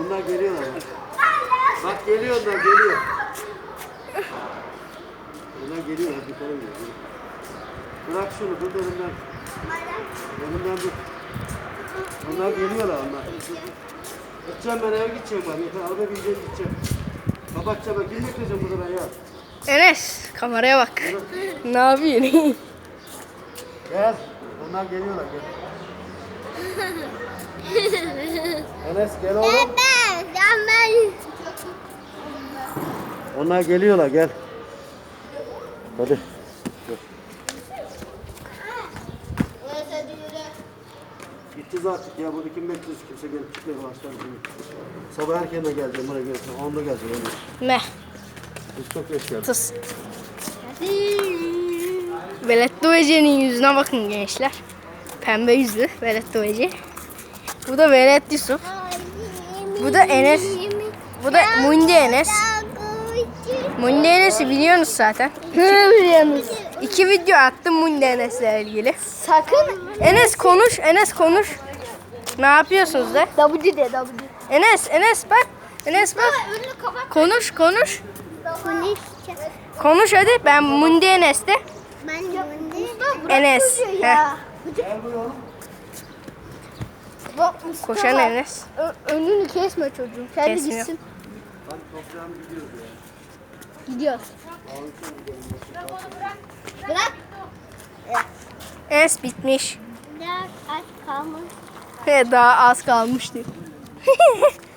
Onlar geliyorlar. Bak, bak geliyor onlar geliyor. Geliyor hadi yukarı yürü. Bırak şunu dur önümden. Önümden. Onlar geliyorlar onlar. Gideceğim ben eve gideceğim ben. Yeter araba bineceğim gideceğim. Kapatacağım ben. Kim bekleyeceğim burada ben ya? Enes kameraya bak. ne yapıyorsun? Gel. Onlar geliyorlar gel. Enes gel oğlum. Onlar geliyorlar gel. Hadi. Gideceğiz artık ya burada kim bekliyoruz kimse gelip gitmeye başlar. Sabah erken geleceğim buraya geleceğim. Onda geleceğim. Onda. Biz çok geldik. Tıs. Veletto Ece'nin yüzüne bakın gençler. Pembe yüzlü Veletto Ece. Bu da Velet Yusuf. Bu da Enes. Bu da Mundi Enes. Mundi Enes'i biliyorsunuz zaten. biliyorsunuz. İki video attım Mundi Enes'le ilgili. Sakın Enes konuş, Enes konuş. Ne yapıyorsunuz de? W de W. Enes, Enes bak. Enes bak. Konuş, konuş. Konuş. Konuş hadi. Ben Mundi Enes'te. Ben Enes. Ya. Bak Mustafa. Koşan Enes. Ö- önünü kesme çocuğum. Sen de Kesmiyor. gitsin. Gidiyoruz. Bırak. Enes bitmiş. Bırak. Aç kalmış. He, Daha az kalmıştı.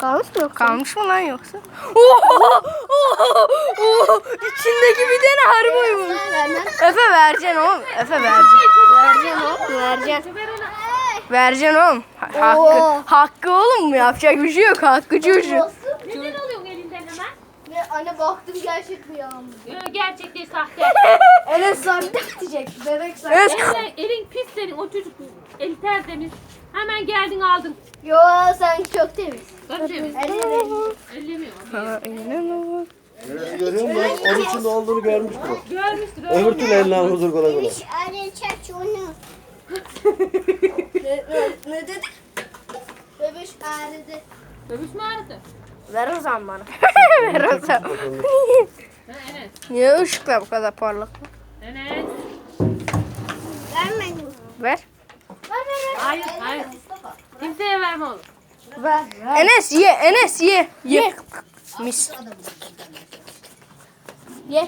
Kalmış mı? Kalmış mı lan yoksa? Oho! Oho! Oho! İçindeki bir tane harboymuş. Efe vereceksin oğlum. Efe vereceksin. Vereceğim o. Vereceksin. Vereceksin oğlum. Ha- Hakkı, hakkı oğlum mu? Yapacak bir şey yok. Hakkı çocuğu. Neden alıyorsun elinden hemen? Ve anne baktım gerçek mi ya? Yo, gerçek değil sahte. Enes zannet diyecek. Bebek. Enes Elin, elin pis senin o çocuk eli tertemiz. Hemen geldin aldın. Yo sen çok temiz. Tabii temiz. Ellemiyor. Ha, inanamam. Neresi görüyor musun? Onun içinde olduğunu görmüştür o. Görmüştür. Öbür türlü eline al huzur kola kola. Anne çek onu. ne, ne, ne dedi? Bebeş ağrıdı. Dövüş mü ağrıdı? Ver o zaman bana. Ver o zaman. Niye ışıklar bu kadar parlak? Enes. Vermedim. Ver. Hayır hayır. Kimseye verme oğlum. Ver. Enes ye, Enes ye. Ye. Mis. Ye.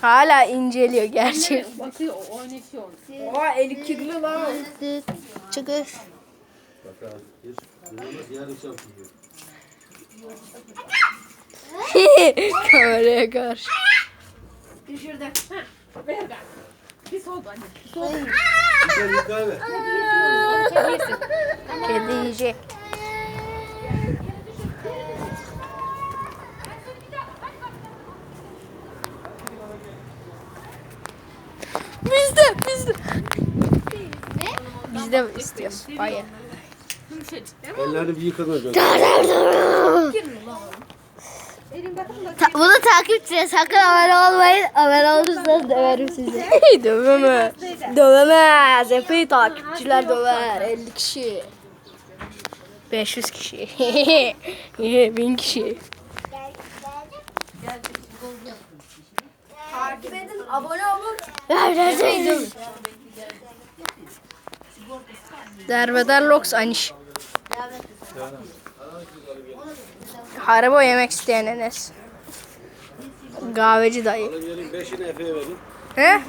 Hala inceliyor gerçi. Bakıyor o oynatıyor. Oha eli kirli lan. Çıkış. Kameraya karşı. Ver gel. Pis oldu anne. Pis sen yesin. Kedi yiyecek. Bizde, bizde. Biz de istiyoruz. Hayır. Ellerini bir yıkadın önce. Ta- bunu takipçiye sakın abone olmayın. Abone olursanız döverim sizi. Döveme. Dövemez. Epey takipçiler döver. 50 kişi. 500 kişi. 1000 kişi. Takip edin, abone olun. Derbeder Lox Aniş. Haribo yemek isteyen Enes. Kahveci dayı. Gelin beşini Efe'ye verin. He?